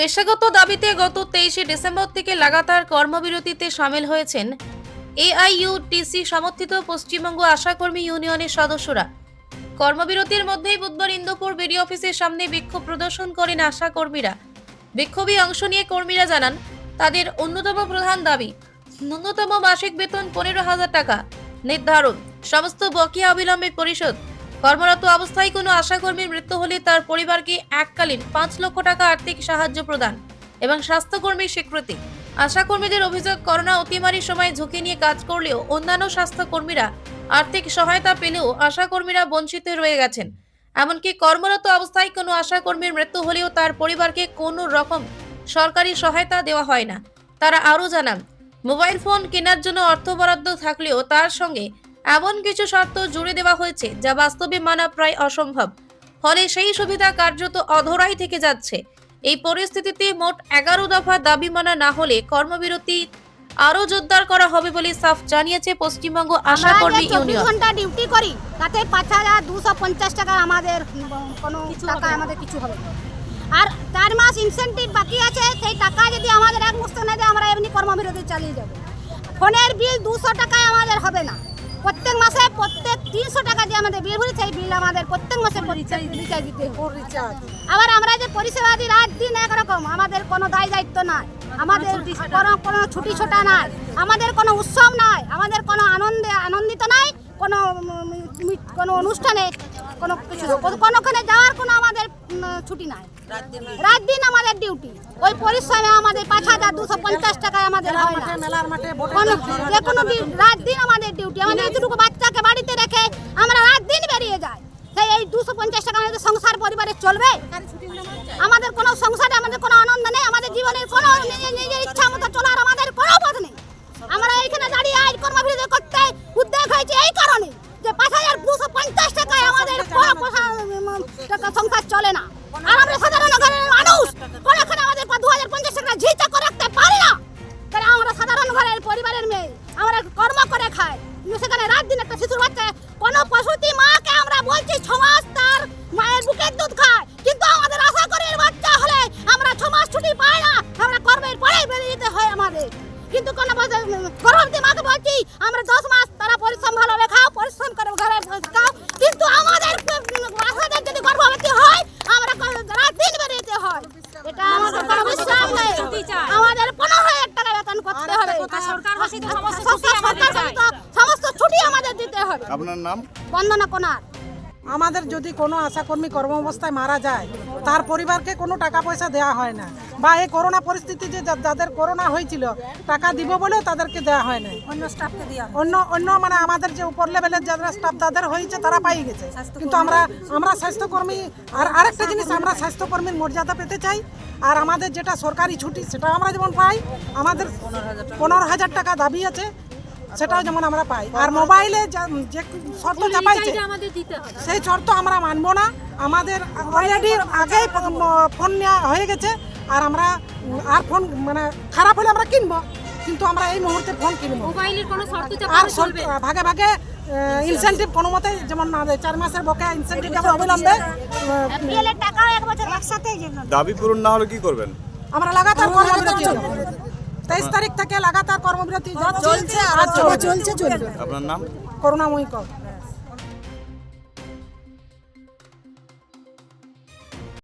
পেশাগত দাবিতে গত তেইশে ডিসেম্বর থেকে লাগাতার কর্মবিরতিতে সামিল হয়েছেন এআইইউটিসি সমর্থিত পশ্চিমবঙ্গ আশাকর্মী ইউনিয়নের সদস্যরা। কর্মবিরতির মধ্যেই বুধবার ইন্দোপুর বিডি অফিসের সামনে বিক্ষোভ প্রদর্শন করেন আশা কর্মীরা বিক্ষোভে অংশ নিয়ে কর্মীরা জানান, তাদের অন্যতম প্রধান দাবি, ন্যূনতম মাসিক বেতন পনেরো হাজার টাকা, নির্ধারণ, সমস্ত বকেয়া অবিলম্বে পরিশোধ কর্মরত অবস্থায় কোনো আশাকর্মীর মৃত্যু হলে তার পরিবারকে এককালীন পাঁচ লক্ষ টাকা আর্থিক সাহায্য প্রদান এবং স্বাস্থ্যকর্মীর স্বীকৃতি। আশাকর্মীদের অভিযোগ, করোনা অতিমারির সময় ঝুঁকি নিয়ে কাজ করলেও অন্যান্য স্বাস্থ্যকর্মীরা আর্থিক সহায়তা পেলেও আশাকর্মীরা বঞ্চিত রয়ে গেছেন। এমনকি কর্মরত অবস্থায় কোনো আশাকর্মীর মৃত্যু হলেও তার পরিবারকে কোনো রকম সরকারি সহায়তা দেওয়া হয় না। তারা আরও জানান, মোবাইল ফোন কেনার জন্য অর্থ বরাদ্দ থাকলেও তার সঙ্গে এমন কিছু শর্ত জুড়ে দেওয়া হয়েছে যা বাস্তবে মানা প্রায় অসম্ভব। ফলে সেই সুবিধা কার্যত অধরাই থেকে যাচ্ছে। এই পরিস্থিতিতে মোট এগারো দফা দাবি মানা না হলে কর্মবিরতি আরও জোরদার করা হবে বলে সাফ জানিয়েছে পশ্চিমবঙ্গ আশা আমরা কর্মী ইউনিয়ন। ঘণ্টা ডিউটি করি তাতে পাঁচ হাজার দুশো পঞ্চাশ টাকা আমাদের কোনো টাকা আমাদের কিছু হবে না। আর চার মাস ইনসেন্টিভ বাকি আছে সেই টাকা যদি আমাদের এক মুস্ত না দেয় আমরা এমনি কর্মবিরতি চালিয়ে যাব। ফোনের বিল দুশো টাকায় আমাদের হবে না। প্রত্যেক মাসে প্রত্যেক তিনশো টাকা যে আমাদের বিল হচ্ছে সেই বিল আমাদের প্রত্যেক মাসে রিচার্জ দিতে। আবার আমরা যে পরিষেবা দিই রাত দিন একরকম আমাদের কোনো দায় দায়িত্ব নাই। আমাদের কোনো কোনো ছুটি ছোটা নাই। আমাদের কোনো উৎসব নাই আমাদের কোনো আনন্দে আনন্দিত নাই কোনো কোনো অনুষ্ঠানে কোনো কিছু কোনোখানে যাওয়ার কোনো আমাদের ছুটি নাই। রাত দিন আমাদের ডিউটি ওই পরিশ্রমে আমাদের পাঁচ হাজার দুশো পঞ্চাশ টাকায় আমাদের হয় যে কোনো দিন- রাত দিন আমাদের ডিউটি আমাদের এতটুকু বাচ্চাকে বাড়িতে রেখে আমরা রাত দিন বেরিয়ে যাই। সেই এই দুশো পঞ্চাশ টাকা আমাদের সংসার পরিবারে চলবে? আমাদের কোনো সংসারে আমাদের কোনো আনন্দ নেই। আমাদের জীবনের কোনো নিজের ইচ্ছা মতো চলার আমাদের কোনো পথ নেই। আমরা এইখানে দাঁড়িয়ে আজ কর্মবিরতি করতে আর আমরা আমাদের পনেরো হাজার টাকা বেতন করতে হবে। সমস্ত ছুটি আমাদের সমস্ত ছুটি আমাদের দিতে হবে। আপনার নাম? বন্দনা কোনার। আমাদের যদি কোনো আশাকর্মী কর্মাবস্থায় মারা যায় তার পরিবারকে কোনো টাকা পয়সা দেওয়া হয় না। বা এই করোনা পরিস্থিতি যে যাদের করোনা হয়েছিল টাকা দিব বলেও তাদেরকে দেওয়া হয় না। অন্য স্টাফকে দেওয়া অন্য অন্য মানে আমাদের যে উপর লেভেলের যারা স্টাফ তাদের হয়েছে তারা পাই গেছে। কিন্তু আমরা আমরা স্বাস্থ্যকর্মী আর আরেকটা জিনিস আমরা স্বাস্থ্যকর্মীর মর্যাদা পেতে চাই। আর আমাদের যেটা সরকারি ছুটি সেটা আমরা যেমন পাই। আমাদের পনেরো হাজার টাকা দাবি আছে। সেটাও যেমন আমরা পাই। আর মোবাইলে যা- যে শর্ত চাপাইছে সেই শর্ত আমরা মানব না। আমাদের অলরেডি আগেই ফোন নেওয়া হয়ে গেছে আর আমরা আর ফোন মানে খারাপ হলে আমরা কিনবো। কিন্তু আমরা এই মুহূর্তে ফোন কিনবো। মোবাইলের কোনো শর্ত আর ভাগে ভাগে ইনসেন্টিভ কোনো মতে যেমন না দেয় চার মাসের বকে ইনসেন্টিভ যেমন অবিলম্বে দাবি পূরণ না হলে কি করবেন? আমরা লাগাতার কর্মবিরতি তেইশ তারিখ থেকে লাগাতার কর্মবিরতি চলছে আর চলছে। চলবে আপনার নাম? করুণাময়ী কর।